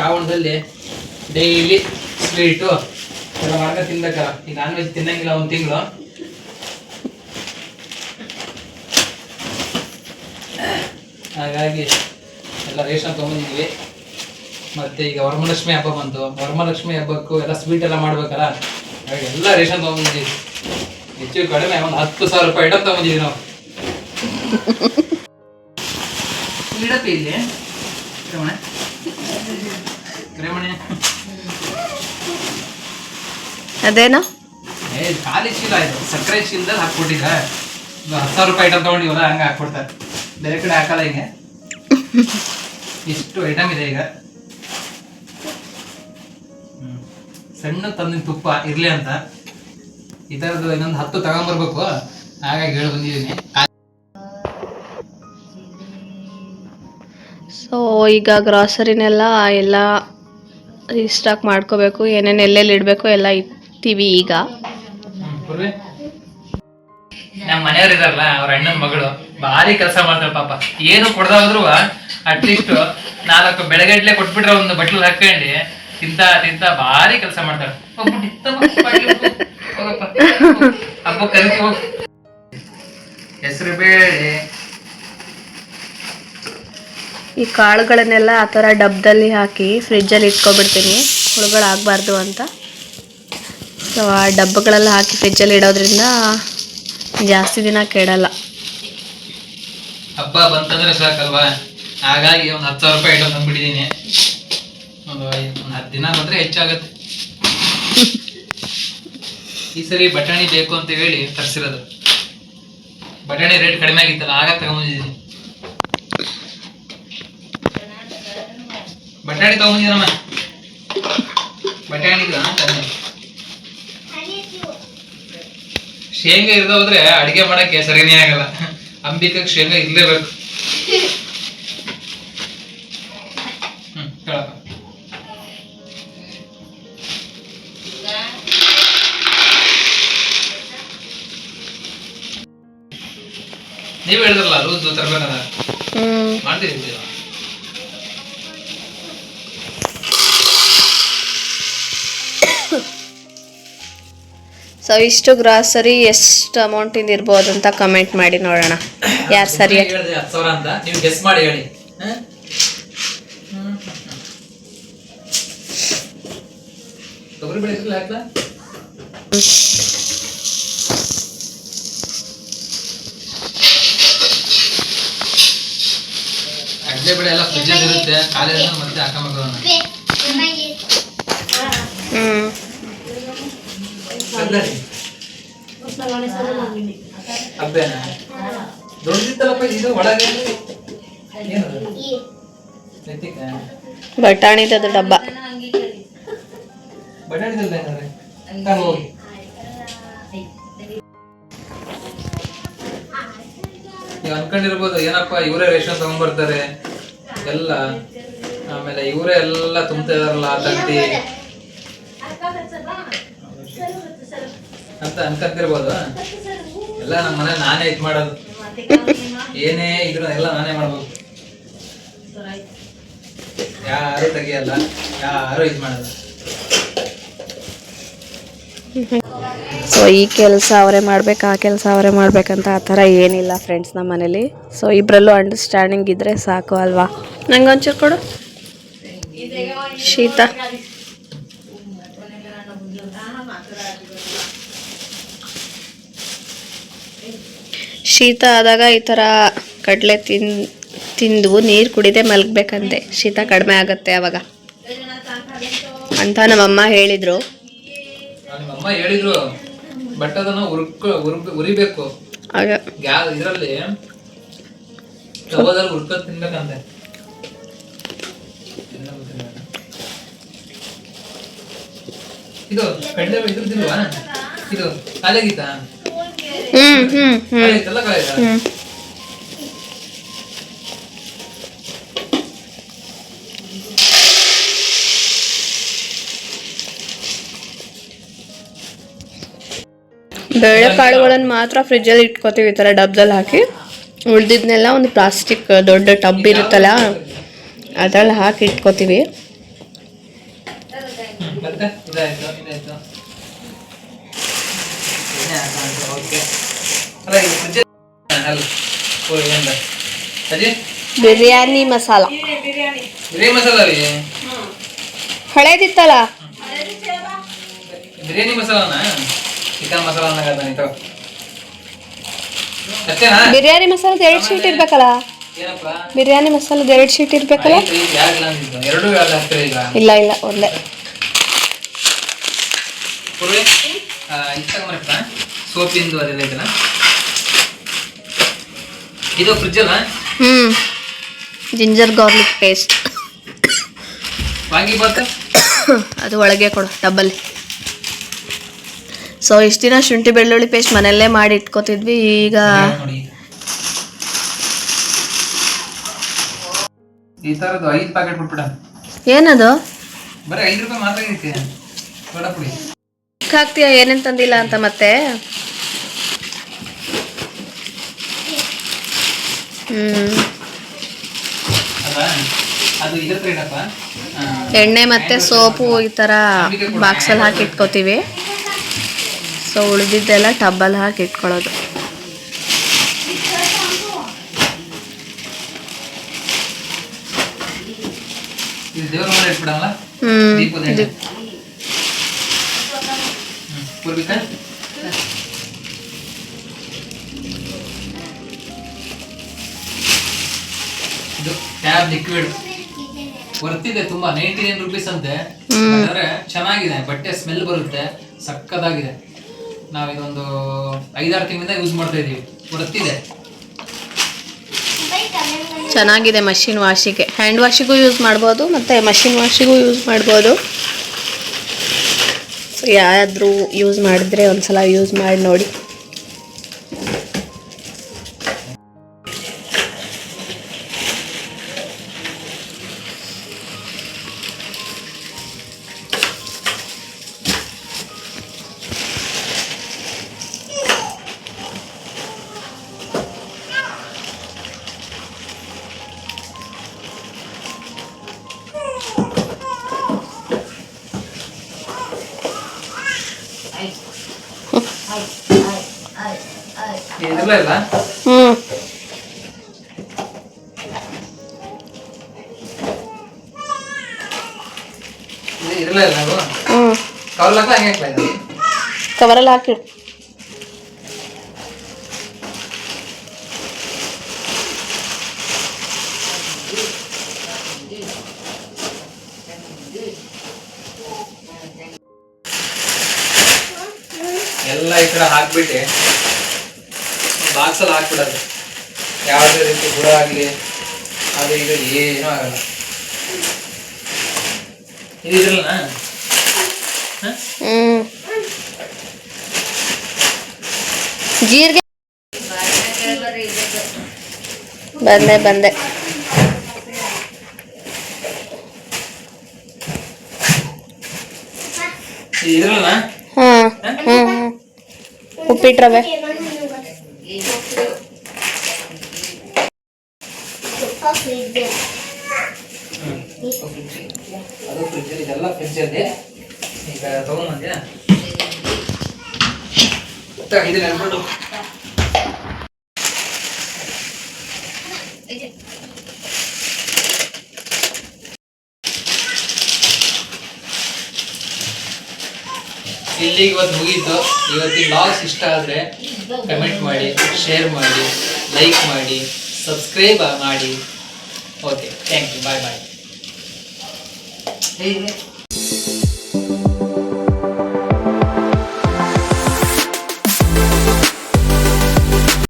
ಶ್ರಾವಣದಲ್ಲಿ daily sweet ಎಲ್ಲ ಮಾಡ್ಕೊಂಡು ತಿನ್ಬೇಕಲ್ಲ. ಈಗ ನಾನ್ ವೆಜ್ ತಿನ್ನಂಗಿಲ್ಲ ಒಂದು ತಿಂಗಳು. ಹಾಗಾಗಿ ಎಲ್ಲ ರೇಷನ್ ತೊಗೊಂಡಿದ್ವಿ ಮತ್ತೆ ಈಗ ವರಮಲಕ್ಷ್ಮಿ ಹಬ್ಬ ಬಂತು. ವರಮಲಕ್ಷ್ಮಿ ಹಬ್ಬಕ್ಕೂ ಎಲ್ಲ ಸ್ವೀಟ್ ಎಲ್ಲ ಮಾಡ್ಬೇಕಲ್ಲ. ಹಾಗಾಗಿ ಎಲ್ಲ ರೇಷನ್ ತೊಗೊಂಡಿದ್ವಿ ಹೆಚ್ಚು ಕಡಿಮೆ ಒಂದು ಹತ್ತು ಸಾವಿರ ರೂಪಾಯಿ ಐಟಮ್ ತಗೊಂಡಿದ್ವಿ ನಾವು. ಇಡಪ್ಪ ಇಲ್ಲಿ. ಅದೇನೋ? ಏ ಖಾಲಿ ಚೀಲ ಇದು. ಸಕ್ಕರೆ ಚೀಲದಲ್ಲಿ ಹಾಕ್ಕೊಟ್ಟಿದ್ದ ಇದು ಹತ್ತು ಸಾವಿರ ರೂಪಾಯಿ ಐಟಮ್ ತೊಗೊಂಡಿವಲ್ಲ ಹಂಗೆ ಹಾಕ್ಬಿಡ್ತಾರೆ. ಬೇರೆ ಕಡೆ ಹಾಕಲ್ಲ ಹಿಂಗೆ. ಇಷ್ಟು ಐಟಮ್ ಇದೆ ಈಗ. ಸಣ್ಣ ತಂದಿನ ತುಪ್ಪ ಇರ್ಲಿ ಅಂತ. ಈ ಥರದ್ದು ಇನ್ನೊಂದು ಹತ್ತು ತಗೊಂಬರ್ಬೇಕು. ಹಾಗಾಗಿ ಹೇಳಿ ಬಂದಿದ್ದೀನಿ. ಸೊ ಈಗ ಗ್ರಾಸರಿನೆಲ್ಲ ಎಲ್ಲ ರೀಸ್ಟಾಕ್ ಮಾಡ್ಕೋಬೇಕು ಏನೇನು ಎಲ್ಲೆಲ್ಲಿ ಇಡಬೇಕು ಎಲ್ಲ ಇಡ್ತೀವಿ ಈಗ. ನಮ್ಮ ಮನೆಯವ್ರು ಇದಾರಲ್ಲ ಅವ್ರ ಅಣ್ಣನ ಮಗಳು ಭಾರಿ ಕೆಲಸ ಮಾಡ್ತಾರೆ ಪಾಪ. ಏನು ಕೊಡ್ದಾದ್ರು ಅಟ್ಲೀಸ್ಟ್ ನಾಲ್ಕು ಬೆಳಗಡ್ಲೆ ಕೊಟ್ಬಿಟ್ರೆ ಒಂದು ಬಟ್ಲು ಹಾಕೊಂಡು ತಿಂತ ತಿಂತ ಭಾರಿ ಕೆಲಸ ಮಾಡ್ತಾರೆ. ಹಬ್ಬ ಕರಿತು ಹೋಗು. ಹೆಸರು ಬೇಳೆ ಈ ಕಾಳುಗಳನ್ನೆಲ್ಲ ಆ ಥರ ಡಬ್ಬದಲ್ಲಿ ಹಾಕಿ ಫ್ರಿಜ್ಜಲ್ಲಿ ಇಟ್ಕೊಬಿಡ್ತೀನಿ. ಹುಳುಗಳಾಗಬಾರ್ದು ಅಂತ. ಸೊ, ಆ ಡಬ್ಬಗಳೆಲ್ಲ ಹಾಕಿ ಫ್ರಿಜ್ಜಲ್ಲಿ ಇಡೋದ್ರಿಂದ ಜಾಸ್ತಿ ದಿನ ಕೆಡಲ್ಲ. ಹಬ್ಬ ಬಂತಂದ್ರೆ ಸಾಕಲ್ವಾ? ಹಾಗಾಗಿ ಒಂದು ಹತ್ತು ಸಾವಿರ ರೂಪಾಯಿ ಇಡೋದು ತಂದ್ಬಿಟ್ಟಿದ್ದೀನಿ ಒಂದು ಒಂದು ಹತ್ತು ದಿನ ಬಂದರೆ ಹೆಚ್ಚಾಗತ್ತೆ. ಈ ಸರಿ ಬಟಾಣಿ ಬೇಕು ಅಂತ ಹೇಳಿ ತರಿಸಿರೋದು. ಬಟಾಣಿ ರೇಟ್ ಕಡಿಮೆ ಆಗಿತ್ತಲ್ಲ, ಆಗ ತಗೊಂಬಂದಿದ್ದೀನಿ ಬಟಾಣಿ ತಗೊಂಬಂದಿದ್ದೀನಮ್ಮ ಬಟಾಣಿ ತಂದೆ ಶೇಂಗಾ ಇರ್ದ ಹೋದ್ರೆ ಅಡಿಗೆ ಮಾಡಕ್ಕೆ ಸರಿನೇ ಆಗಲ್ಲ. ಅಂಬಿಕಾಗ ಶೇಂಗಾ ಇರ್ಲೇಬೇಕು ನೀವ್ ಹೇಳಿದ್ರಲ್ಲ ಲೂಸ್ ತರ್ಬೇಕಂದ ಮಾಡ್ತೀವಿ ಸೊ ಇಷ್ಟು ಗ್ರಾಸರಿ ಎಷ್ಟು ಅಮೌಂಟಿಂದ ಇರ್ಬೋದು ಅಂತ ಕಮೆಂಟ್ ಮಾಡಿ ನೋಡೋಣ. ಯಾರು ಸರಿ? ಹ್ಮ್. ತೊಗರಿ ಬೇಳೆ ಇರ್ಲಿ ಹಾಕ್ಲಾ ಕಡಲೆ ಬೇಳೆ ಎಲ್ಲ ಫ್ರಿಜ್ ಇರುತ್ತೆ ಖಾಲಿ ಆದ್ಮೇಲೆ ಮತ್ತೆ ಹಾಕೊಂಬೇಕು ಅದನ್ನ. ಹ್ಞೂ ಸರಿ. ಅಬ್ಬೇನ ದೊಡ್ಡದಿತ್ತಲ್ಲಪ್ಪ ಇದು ಒಳಗೆ ಬಟಾಣಿದದು ಡಬ್ಬ. ಬಟಾಣಿದಲ್ಲ ಹೋಗಿ. ನೀವು ಅನ್ಕೊಂಡಿರ್ಬೋದು ಏನಪ್ಪ ಇವರೇ ರೇಷನ್ ತಗೊಂಡ್ಬರ್ತಾರೆ. ಎಲ್ಲ. ಆಮೇಲೆ ಇವರೇ ಎಲ್ಲ ತುಂಬ್ತಾ ಇದಾರಲ್ಲ ತಂತಿ. ಅಂತ ಅನ್ಕಂತಿರ್ಬೋದು ಎಲ್ಲ ನಮ್ಮ ಮನೆ ನಾನೇ ಇದ್ ಮಾಡೋದು. ಏನೇ ಇದ್ರು ಎಲ್ಲ ನಾನೇ ಮಾಡ್ಬೋದು. ಯಾರು ತೆಗಿಯಲ್ಲ, ಯಾರು ಇದ್ ಮಾಡಲ್ಲ. ಸೊ ಈ ಕೆಲಸ ಅವರೇ ಮಾಡ್ಬೇಕು, ಆ ಕೆಲಸ ಅವರೇ ಮಾಡ್ಬೇಕಂತ ಆ ಥರ ಏನಿಲ್ಲ ಫ್ರೆಂಡ್ಸ್ ನಮ್ಮ ಮನೇಲಿ. ಸೊ ಇಬ್ಬರಲ್ಲೂ ಅಂಡರ್ಸ್ಟ್ಯಾಂಡಿಂಗ್ ಇದ್ದರೆ ಸಾಕು ಅಲ್ವಾ? ನಂಗೆ ಒಂಚೂರು ಕೊಡು. ಶೀತ. ಶೀತ ಆದಾಗ ಈ ಥರ ಕಡಲೆ ತಿನ್ ತಿಂದು ನೀರು ಕುಡಿದೆ ಮಲಗಬೇಕಂತೆ. ಶೀತ ಕಡಿಮೆ ಆಗುತ್ತೆ ಅವಾಗ. ಅಂತ ನಮ್ಮಮ್ಮ ಹೇಳಿದರು. ನಿಮ್ಮ ಅಮ್ಮ ಹೇಳಿದ್ರು. ಬಟ್ ಅದನ್ನ ಉರ್ಕ ಉರಿಬೇಕು ಆಗ ಇದ್ರಲ್ಲಿ ತವದಲ್ಲಿ ಉರ್ಕೊಂಡ್ ತಿನ್ಬೇಕಂತೆ. ಇದು ಕಡಲೆ ಇದ್ರದಿಲ್ವಾ ಇದು ಕಾಲಾಗಿತ್ತಾ ಹ್ಮ್ ಹ್ಮ್ ಹ್ಮ್. ಬೇಳೆ ಬೇಳೆಕಾಳುಗಳನ್ನು ಮಾತ್ರ ಫ್ರಿಜ್ಜಲ್ಲಿ ಇಟ್ಕೋತೀವಿ ಈ ಥರ ಡಬ್ದಲ್ಲಿ ಹಾಕಿ. ಉಳ್ದಿದ್ನೆಲ್ಲ ಒಂದು ಪ್ಲಾಸ್ಟಿಕ್ ದೊಡ್ಡ ಟಬ್ ಇರುತ್ತಲ್ಲ ಅದ್ರಲ್ಲಿ ಹಾಕಿ ಇಟ್ಕೋತೀವಿ ಮತ್ತೆ ಇದಾಯ್ತು ಇದಾಯ್ತು ಓಕೆ ಅಲ್ಲ ಇದು ಫ್ರಿಜ್ ಅಲ್ಲ ಓ ಏನಿಲ್ಲ ಅಜಿ ಬಿರಿಯಾನಿ ಮಸಾಲ. ಬಿರಿಯಾನಿ ಮಸಾಲ ರೀ? ಹಳೇದಿತ್ತಲ್ಲ? ಬಿರಿಯಾನಿ ಮಸಾಲನ? ಚಿಕನ್ ಮಸಾಲ ಬಿರಿಯಾನಿ ಮಸಾಲದ ಎರಡು ಶೀಟ್ ಇರ್ಬೇಕಲ್ಲ? ಬಿರಿಯಾನಿ ಮಸಾಲದ ಎರಡು ಶೀಟ್ ಇರ್ಬೇಕಲ್ಲ? ಇಲ್ಲ ಇಲ್ಲ ಒಂದೇ. ಸೋಪಿಂದು ಅದೆಲ್ಲ ಇದೆಲ್ಲ ಇದು ಫ್ರಿಜ್ ಅಲ್ಲ? ಹ್ಮ್. Ginger garlic paste vangi bath ಅದು ಒಳಗೆ ಕೊಡು ಡಬ್ಬಲ್ಲಿ ಸೊ ಇಷ್ಟು ದಿನ ಶುಂಠಿ ಬೆಳ್ಳುಳ್ಳಿ ಪೇಸ್ಟ್ ಮನೆಯಲ್ಲೇ ಮಾಡಿ ಇಟ್ಕೋತಿದ್ವಿ ಈಗ ಈ ತರದ್ದು ಐದು ಪ್ಯಾಕೆಟ್ ಬಿಟ್ಬಿಡ. ಏನದು? ಬರೀ ಐದು ರೂಪಾಯಿ ಮಾತ್ರ ಹಾಕ್ತೀಯ ಏನೇನು ತಂದಿಲ್ಲ ಅಂತ ಮತ್ತೆ ಹ್ಮ್ ಅದ ಅದು ಇದ್ರ ಹತ್ರ ಇಡಪ್ಪ ಆ, ಎಣ್ಣೆ ಮತ್ತೆ ಸೋಪು ಈ ಥರ ಬಾಕ್ಸಲ್ಲಿ ಹಾಕಿ ಇಟ್ಕೋತೀವಿ ಸೊ ಉಳಿದಿದ್ದೆಲ್ಲ ಟಬ್ಬಲ್ಲಿ ಹಾಕಿ ಇಟ್ಕೊಳ್ಳೋದು. ಇದು ಟ್ಯಾಬ್ ಲಿಕ್ವಿಡ್ ಬರ್ತಿದೆ ತುಂಬಾ ನೈಂಟಿ ನೈನ್ ರುಪೀಸ್ ಅಂತೆ ಆದರೆ ಚೆನ್ನಾಗಿದೆ ಬಟ್ಟೆ ಸ್ಮೆಲ್ ಬರುತ್ತೆ ಸಕ್ಕದಾಗಿದೆ ನಾವ್ ಇದೊಂದು ಐದಾರು ತಿಂಗಳಿಂದ ಯೂಸ್ ಮಾಡ್ತಾ ಇದೀವಿ. ಬರ್ತಿದೆ ಚೆನ್ನಾಗಿದೆ ಮಷಿನ್ ವಾಶಿಗೆ ಹ್ಯಾಂಡ್ ವಾಶಿಗೂ ಯೂಸ್ ಮಾಡ್ಬೋದು ಮತ್ತು ಮಷಿನ್ ವಾಶಿಗೂ ಯೂಸ್ ಮಾಡ್ಬೋದು. ಸೊ ಯಾರಾದರೂ ಯೂಸ್ ಮಾಡಿದ್ರೆ ಒಂದ್ಸಲ ಯೂಸ್ ಮಾಡಿ ನೋಡಿ. ಅದು? ಹ್ಞೂ ಕವರ್ ಹಾಕ್ಲ ಹಂಗೆ ಹಾಕ್ಲ ಇದು ಕವರಲ್ಲಿ ಹಾಕಿ ಎಲ್ಲ ಈ ಕಡೆ ಹಾಕ್ಬಿಟ್ಟು. ಬಾಕ್ಸಲ್ಲಿ ಹಾಕ್ಬಿಡೋದು ಯಾವುದೇ ರೀತಿ ಗುಣ ಆಗಲಿ ಅದು ಇದು ಏನೂ ಆಗಲ್ಲ. ಇದು ಇದ್ರಲ್ಲ ಹ್ಞೂ ಜೀರಿಗೆ. ಬಂದೆ ಬಂದೆ. ಹ್ಮ್ ಇದ್ರಲ್ಲ ಹ್ಮ್ ಹ್ಮ್. ಹ್ಞೂ ಉಪ್ಪಿಟ್ಟು ರವೆ. ಅದು ಫ್ರಿಜ್ ಇದೆಲ್ಲ ಫ್ರಿಜ್ಜಲ್ಲಿ ಈಗ ತಗೊಂಬಂದ್ಯಾ ತಗೋ, ಇದನ್ನ. ಇಲ್ಲಿಗೆ ಇವತ್ತು ಮುಗೀತು. ಇವತ್ತಿನ ಲಾಗ್ಸ್ ಇಷ್ಟ ಆದರೆ ಕಮೆಂಟ್ ಮಾಡಿ ಶೇರ್ ಮಾಡಿ ಲೈಕ್ ಮಾಡಿ ಸಬ್ಸ್ಕ್ರೈಬ್ ಮಾಡಿ. Okay thank you bye bye